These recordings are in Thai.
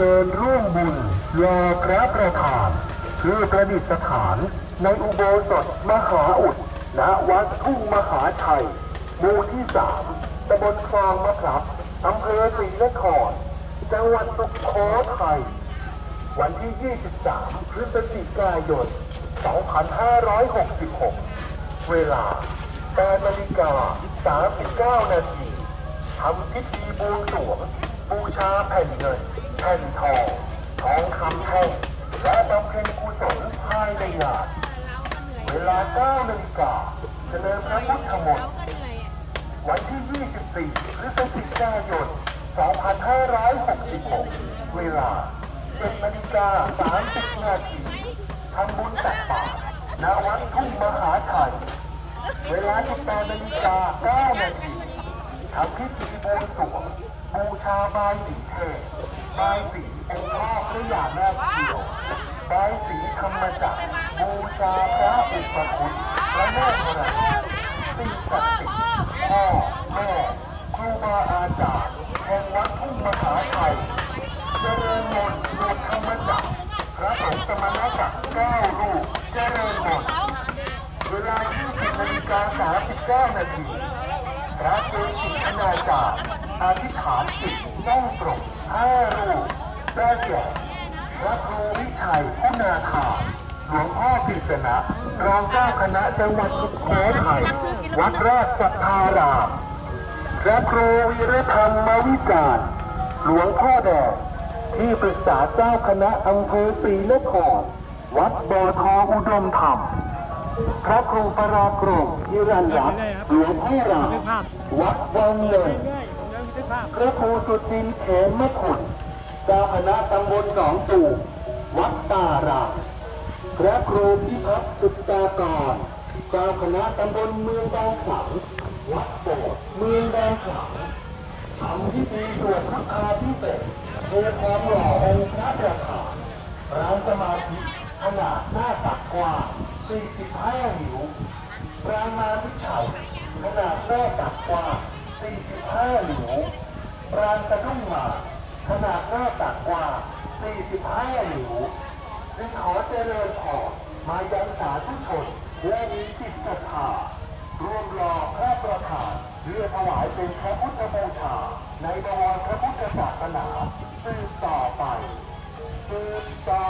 รอพระประธานคือประดิษฐานในอุโบสถมหาอุดณวัดทุ่งมหาชัยหมู่ที่สามตำบลคลองมะพร้าวอำเภอศรีนคร จังหวัดสุโขทัย วันที่ 23 พฤศจิกายน 2566 เวลา8นาฬิกา39 นาทีทำพิธีบวงสรวงบูชาแผ่นเงิน แผ่นทองทองคำแท่งและบำเพ็ญกุศลภายในงานเวลา9นาฬิกาเจริญพระพุทธมนต์วันที่ 24พฤศจิกายน 2566 เวลา7นาฬิกา30นาทีทำบุญตักบาตรณวัดทุ่งมหาชัย เวลา18นาฬิกา9นาทีทำพิธีบวงสรวงบูชาบายสีเทพ บายสีองค์พ่อพระยานาคเขียวบายสีธรรมจักรบูชาพระอุปคุตพระแม่ธรณีสิ่งศักดิ์สิทธิ์พ่อแม่ครูบาอาจารย์แห่งวัดทุ่งมหาชัยเจริญมนต์สวดธรรมจักรพระสงฆ์สมณศักดิ์เก้ารูปเจริญมนต์เวลา20นาฬิกา39นาทีพระเกจิคณาจารย์ อธิษฐานจิตต้องปรกห้ารูปได้แก่พระครูวิชัยคุณาธาหลวงพ่อกฤษณะรองเจ้าคณะจังหวัดสุโขทัยวัดราชสัทธารามพระครูวีรธรรมมวิจารหลวงพ่อแดงที่ปรึกษาเจ้าคณะอำเภอศรีนครวัดบ่อทองอุดมธรรม พระครูปรากรมยิรันรัตน์หลวงพ่อรามวัดวังเนิน พระครูสุจินเขมขุนเจ้าคณะตำบลหนองตู่วัดตารามพระครูพิพัฒน์สุตตากรเจ้าคณะตำบลเมืองบางขลังวัดโบสถ์เมืองบางขลังทำพิธีสวดพุทธาพิเศษเพื่อความหล่อองค์พระประธานร้านสมาธิขนาดหน้าตักกว้าง45นิ้วปรามาพิชัยขนาดหน้าตักกว้าง 45นิ้วปรางสะดุ้งหมากขนาดหน้าตักกว้า45นิ้วจึงขอเจริญพรมายังสาธุชน และมีจิตศรัทธารวมรอพระประธานเพื่อถวายเป็นพระพุทธบูชา ในบวรพระพุทธศาสนาสืบต่อไปสืบต่อ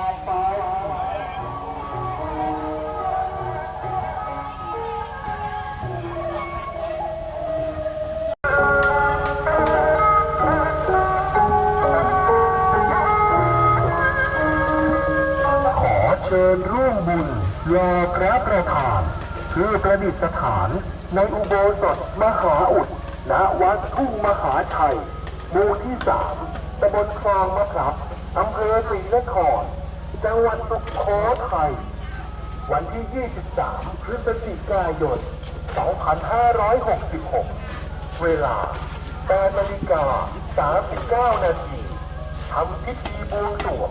บุญรอพระประธานคือประดิษฐานในอุโบสถมหาอุดณวัดทุ่งมหาชัยหมู่ที่สามตำบลคลองมะพร้าวอำเภอศรีนคร จังหวัดสุโขทัย วันที่ 23 พฤศจิกายน 2566 เวลา8นาฬิกา39 นาทีทำพิธีบวงสรวง